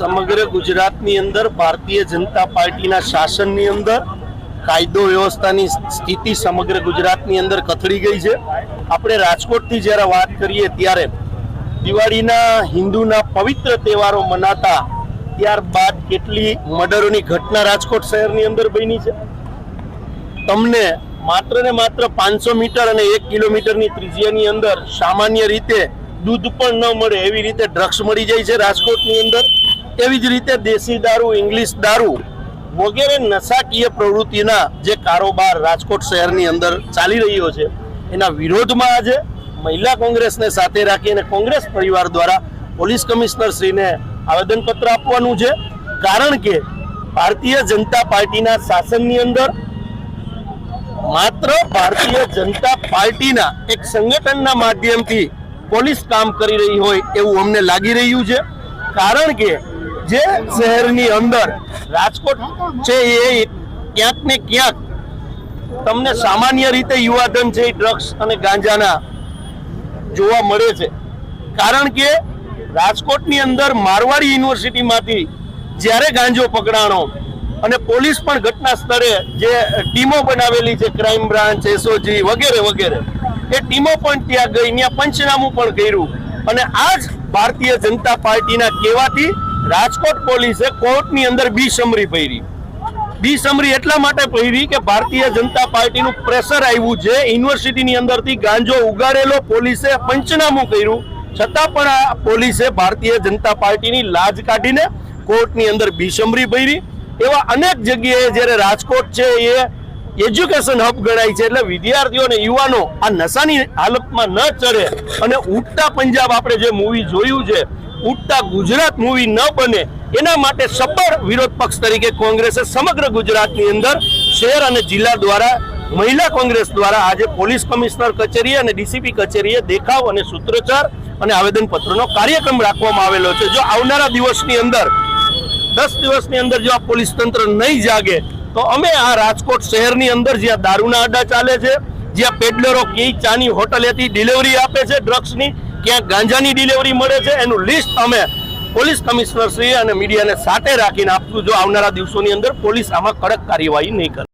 સમગ્ર ગુજરાતની અંદર ભારતીય જનતા પાર્ટીના શાસનની અંદર કાયદો વ્યવસ્થાની સ્થિતિ સમગ્ર ગુજરાતની અંદર કથળી ગઈ છે. આપણે રાજકોટથી જ્યારે વાત કરીએ ત્યારે દિવાળીના હિન્દુના પવિત્ર તહેવારો મનાતા ત્યારબાદ કેટલી મર્ડરોની ઘટના રાજકોટ શહેરની અંદર બની છે. તમને માત્ર ને માત્ર પાંચસો મીટર અને એક કિલોમીટરની ત્રિજ્યાની અંદર સામાન્ય રીતે દૂધ પણ ન મળે એવી રીતે ડ્રગ્સ મળી જાય છે રાજકોટની અંદર. એવી જ રીતે દેશી દારૂ, ઇંગ્લિશ દારૂ વગેરે નશાકીય પ્રવૃત્તિના જે કારોબાર રાજકોટ શહેરની અંદર ચાલી રહ્યો છે, એના વિરોધમાં આજે મહિલા કોંગ્રેસને સાથે રાખી અને કોંગ્રેસ પરિવાર દ્વારા પોલીસ કમિશનર શ્રીને આવેદનપત્ર આપવાનું છે. કારણ કે ભારતીય જનતા પાર્ટીના શાસનની અંદર માત્ર ભારતીય જનતા પાર્ટીના એક સંગઠનના માધ્યમથી પોલીસ કામ કરી રહી હોય એવું અમને લાગી રહ્યું છે. કારણ કે જે શહેરની અંદર રાજકોટ છે એ ક્યાંક ને ક્યાંક તમને સામાન્ય રીતે યુવાધન છે ડ્રગ્સ અને ગાંજાના જોવા મળે છે. કારણ કે રાજકોટની અંદર મારવાડી યુનિવર્સિટીમાંથી જ્યારે ગાંજો પકડાણો અને પોલીસ પણ ઘટના સ્થળે જે ટીમો બનાવેલી છે ક્રાઇમ બ્રાન્ચ એસઓજી વગેરે વગેરે એ ટીમો પણ ત્યાં ગઈ ત્યાં પંચનામું પણ કર્યું. અને આ જ ભારતીય જનતા પાર્ટીના કહેવાથી રાજકોટ પોલીસે કોર્ટની અંદર બી સમરી પહેરી. બી સમરી એટલા માટે પહેરી કે ભારતીય જનતા પાર્ટીનું પ્રેશર આવ્યું છે. યુનિવર્સિટીની અંદરથી ગાંજો ઉગાડેલો પોલીસે પંચનામું કર્યું. છતાં પણ આ પોલીસે ભારતીય જનતા પાર્ટીની લાજ કાઢીને કોર્ટની અંદર બીસમરી ભરી એવા અનેક જગ્યાએ જ્યારે રાજકોટ છે એ એજ્યુકેશન હબ ગણાય છે એટલે વિદ્યાર્થીઓ અને યુવાનો આ નશાની હાલતમાં ન ચડે. અને ઉઠતા પંજાબ આપણે જે મૂવી જોયું છે ઉઠતા ગુજરાત મૂવી ન બને, એના માટે સબળ વિરોધ પક્ષ તરીકે કોંગ્રેસે સમગ્ર ગુજરાતની અંદર શહેર અને જિલ્લા દ્વારા, મહિલા કોંગ્રેસ દ્વારા આજે પોલીસ કમિશનર કચેરી અને ડીસીપી કચેરીએ દેખાવ અને સૂત્રોચ્ચાર અને આવેદનપત્રનો કાર્યક્રમ રાખવામાં આવેલો છે. જો આવનારા દિવસની અંદર, દસ દિવસની અંદર જો આ પોલીસ તંત્ર નહીં જાગે, તો અમે આ રાજકોટ શહેરની અંદર જ્યાં દારૂના અડ્ડા ચાલે છે, જ્યાં પેડલરો કી ચાની હોટલેથી ડિલિવરી આપે છે ડ્રગ્સની ક્યાંક ગાંજાની ડિલિવરી મળે છે એનું લિસ્ટ અમે પોલીસ કમિશનર શ્રી અને મીડિયાને સાથે રાખીને આપશું. જો આવનારા દિવસોની અંદર પોલીસ આમાં કડક કાર્યવાહી નહીં કરે.